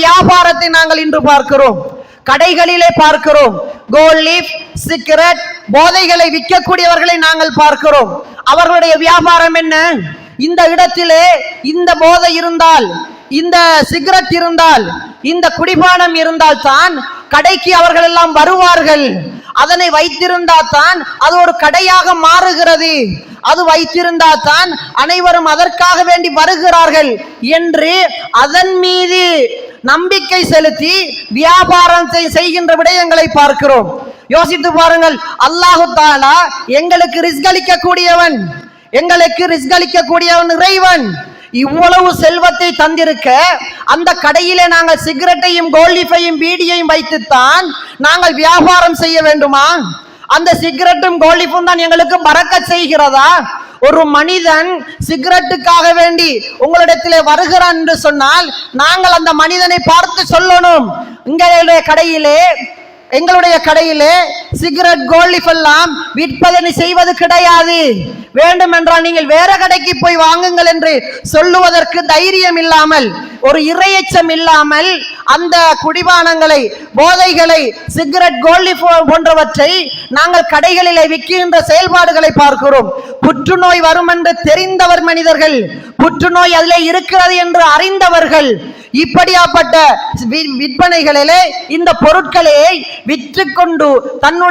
வியாபாரத்தை நாங்கள் இன்று பார்க்கிறோம். கடைகளிலே பார்க்கிறோம். கோல்ட் லீஃப் சிகரெட் போதைகளை விற்கக்கூடியவர்களை நாங்கள் பார்க்கிறோம். அவர்களுடைய வியாபாரம் என்ன? இந்த இடத்திலே இந்த போதை இருந்தால் இந்த சிகரெட் இருந்தால் இந்த குடிபானம் இருந்தால் தான் கடைக்கு அவர்கள் எல்லாம் வருவார்கள். அதனை வைத்திருந்தா தான் அது ஒரு கடையாக மாறுகிறது. அது வைத்திருந்தா தான் அனைவரும் அதற்காக வேண்டி வருகிறார்கள் என்று அதன் மீது நம்பிக்கை செலுத்தி வியாபாரம் செய்- செய்கின்ற விடயங்களை பார்க்கிறோம். யோசித்து பாருங்கள் அல்லாஹு தாலா எங்களுக்கு ரிஸ்க் அளிக்கக்கூடியவன் எங்களுக்கு ரிஸ்க் அளிக்கக்கூடியவன் இறைவன். இவ்வளவு செல்வத்தை தந்திருக்க அந்த கடையிலே நாங்கள் சிகரெட்டையும் கோல்டிஃபையும் பீடியையும் வைத்துத்தான் நாங்கள் வியாபாரம் செய்ய வேண்டுமா? அந்த சிகரெட்டும் கோல்டிஃபும் தான் எங்களுக்கு பறக்க செய்கிறதா? ஒரு மனிதன் சிகரெட்டுக்காக வேண்டி உங்களிடத்திலே வருகிறான் என்று சொன்னால் நாங்கள் அந்த மனிதனை பார்த்து சொல்லணும். எங்களுடைய கடையிலே எங்களுடைய கடையிலே சிகரெட் கோல்டிஃப் எல்லாம் விற்பதனை செய்வது கிடையாது. வேண்டும் என்றால் நீங்கள் வேற கடைக்கு போய் வாங்குங்கள் என்று சொல்லுவதற்கு தைரியம் இல்லாமல் ஒரு இரையச்சம் இல்லாமல் அந்த குடிபானங்களை போதைகளை சிகரெட் கோல்டி போன்றவற்றை நாங்கள் கடைகளிலே விற்கின்ற செயல்பாடுகளை பார்க்கிறோம். புற்றுநோய் வரும் என்று தெரிந்தவர் மனிதர்கள் புற்றுநோய் அதிலே இருக்கிறது என்று அறிந்தவர்கள் இப்படியாப்பட்ட விற்பனைகளிலே இந்த பொருட்களை விற்றுக்கொண்டு தன்னுடைய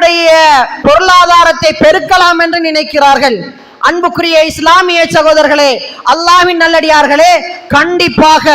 பொருளாதாரத்தை பெருக்கலாம் என்று நினைக்கிறார்கள். அன்புக்குரிய இஸ்லாமிய சகோதரர்களே அல்லாவின் நல்லடியார்களே கண்டிப்பாக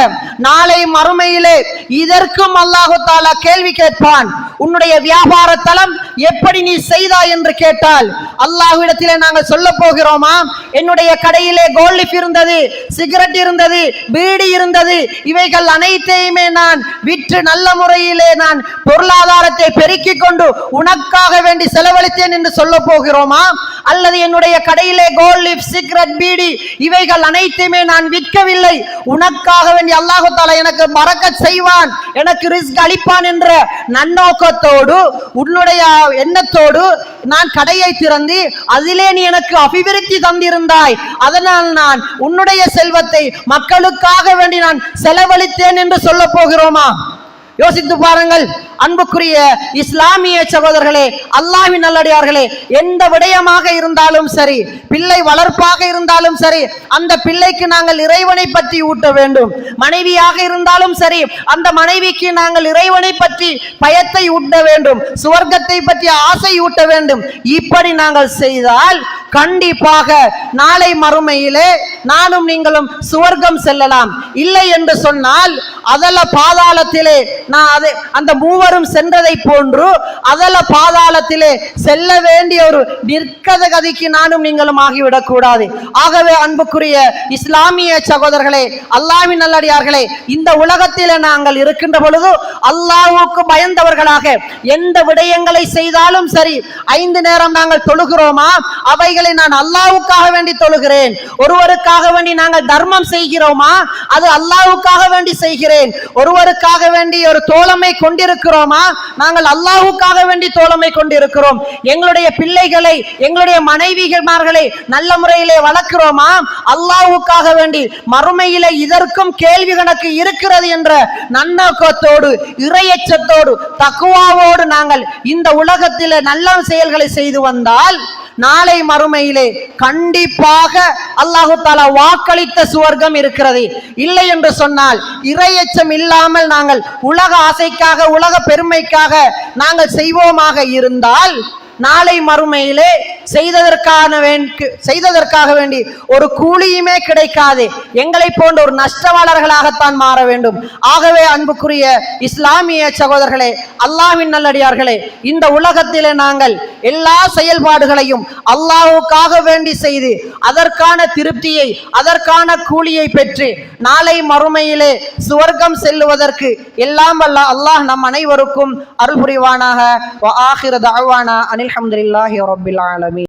நாளை மறுமையிலே இதற்கும் அல்லாஹு தாலா கேள்வி கேட்பான். உன்னுடைய வியாபார தளம் எப்படி நீ செய்தாய் என்று கேட்டால் அல்லாஹ்விடத்திலே நாங்கள் சொல்ல போகிறோமா? என்னுடைய கடையிலே கோல்டிஃப் இருந்தது சிகரெட் இருந்தது பீடி இருந்தது இவைகள் அனைத்தையுமே நான் விற்று நல்ல முறையிலே நான் பொருளாதாரத்தை பெருக்கிக் கொண்டு உனக்காக வேண்டி செலவழித்தேன் என்று சொல்ல போகிறோமா? அல்லது என்னுடைய கடையிலே கோல்ட் லிப் சிகரெட் பீடி இவைகள் அனைத்தையுமே நான் விற்கவில்லை. உனக்காக வேண்டி அல்லாஹு தாலா எனக்கு மறக்க செய்வான். எனக்கு ரிஸ்க் அளிப்பான் என்ற நன்னோக்கத்தோடு உன்னுடைய எண்ணத்தோடு நான் கடையை திறந்து அதிலே நீ எனக்கு அபிவிருத்தி தந்திருந்தாய். அதனால் நான் உன்னுடைய செல்வத்தை மக்களுக்காக வேண்டி நான் செலவழித்தேன் என்று சொல்ல போகிறோமா? யோசித்து பாருங்கள். அன்புக்குரிய இஸ்லாமிய சகோதரர்களே அல்லாஹ்வின் நல்லடியார்களே எந்த விடயமாக இருந்தாலும் சரி பிள்ளை வளர்ப்பாக இருந்தாலும் சரி அந்த பிள்ளைக்கு நாங்கள் இறைவனை பற்றி ஊட்ட வேண்டும். மனைவியாக இருந்தாலும் சரி அந்த மனைவிக்கு நாங்கள் இறைவனை பற்றி பயத்தை ஊட்ட வேண்டும் சுவர்க்கத்தை பற்றி ஆசை ஊட்ட வேண்டும். இப்படி நாங்கள் செய்தால் கண்டிப்பாக நாளை மறுமையிலே நானும் நீங்களும் சுவர்க்கம் செல்லலாம். இல்லை என்று சொன்னால் அதல பாதாளத்திலே நான் அதை அந்த மூவரும் சென்றதை போன்று அதல பாதாளத்திலே செல்ல வேண்டிய ஒரு நிற்கத கதிக்கு நானும் நீங்களும் ஆகிவிடக் கூடாது ஆகவே அன்புக்குரிய இஸ்லாமிய சகோதரர்களே அல்லாஹ்வின் நல்லடியார்களே இந்த உலகத்திலே நாங்கள் இருக்கின்ற பொழுது அல்லாவுக்கு பயந்தவர்களாக எந்த விடயங்களை செய்தாலும் சரி ஐந்து நேரம் நாங்கள் தொழுகிறோமா? அவைகள் நான் அல்லாவுக்காக வேண்டி தொழுகிறேன். ஒருவருக்காக வேண்டி நாங்கள் தர்மம் செய்கிறோமா? அது அல்லாவுக்காக வேண்டி செய்கிறேன். ஒருவருக்காக வேண்டி ஒரு தோழமை கொண்டிருக்கிறோமா? நாங்கள் அல்லாவுக்காக வேண்டி தோழமை கொண்டிருக்கிறோம். எங்களுடைய பிள்ளைகளை எங்களுடைய மனைவிமார்களை நல்ல முறையிலே வளர்க்கிறோமா? அல்லாவுக்காக வேண்டி மறுமையில இதற்கும் கேள்வி கணக்கு இருக்கிறது என்ற நன்னோக்கத்தோடு இறையச்சத்தோடு தக்குவாவோடு நாங்கள் இந்த உலகத்தில் நல்ல செயல்களை செய்து வந்தால் நாளை மறுமையிலே கண்டிப்பாக அல்லாஹு தாலா வாக்களித்த சுவர்க்கம் இருக்கிறது. இல்லை என்று சொன்னால் இரையச்சம் இல்லாமல் நாங்கள் உலக ஆசைக்காக உலக பெருமைக்காக நாங்கள் செய்வோமாக இருந்தால் நாளை மறுமையிலே செய்ததற்கான வேண்டி செய்ததற்காக வேண்டி ஒரு கூலியுமே கிடைக்காது. எங்களை போன்ற ஒரு நஷ்டவாளர்களாகத்தான் மாற வேண்டும். ஆகவே அன்புக்குரிய இஸ்லாமிய சகோதரர்களே அல்லாவின் நல்லடியார்களே இந்த உலகத்திலே நாங்கள் எல்லா செயல்பாடுகளையும் அல்லாஹ்வுக்காக வேண்டி செய்து அதற்கான திருப்தியை அதற்கான கூலியை பெற்று நாளை மறுமையிலே சுவர்க்கம் செல்லுவதற்கு எல்லாம் வல்ல அல்லாஹ் நம் அனைவருக்கும் அருள் புரிவானாக வ அனில் அஹமதுல்லாஹி ரபில் ஆலமி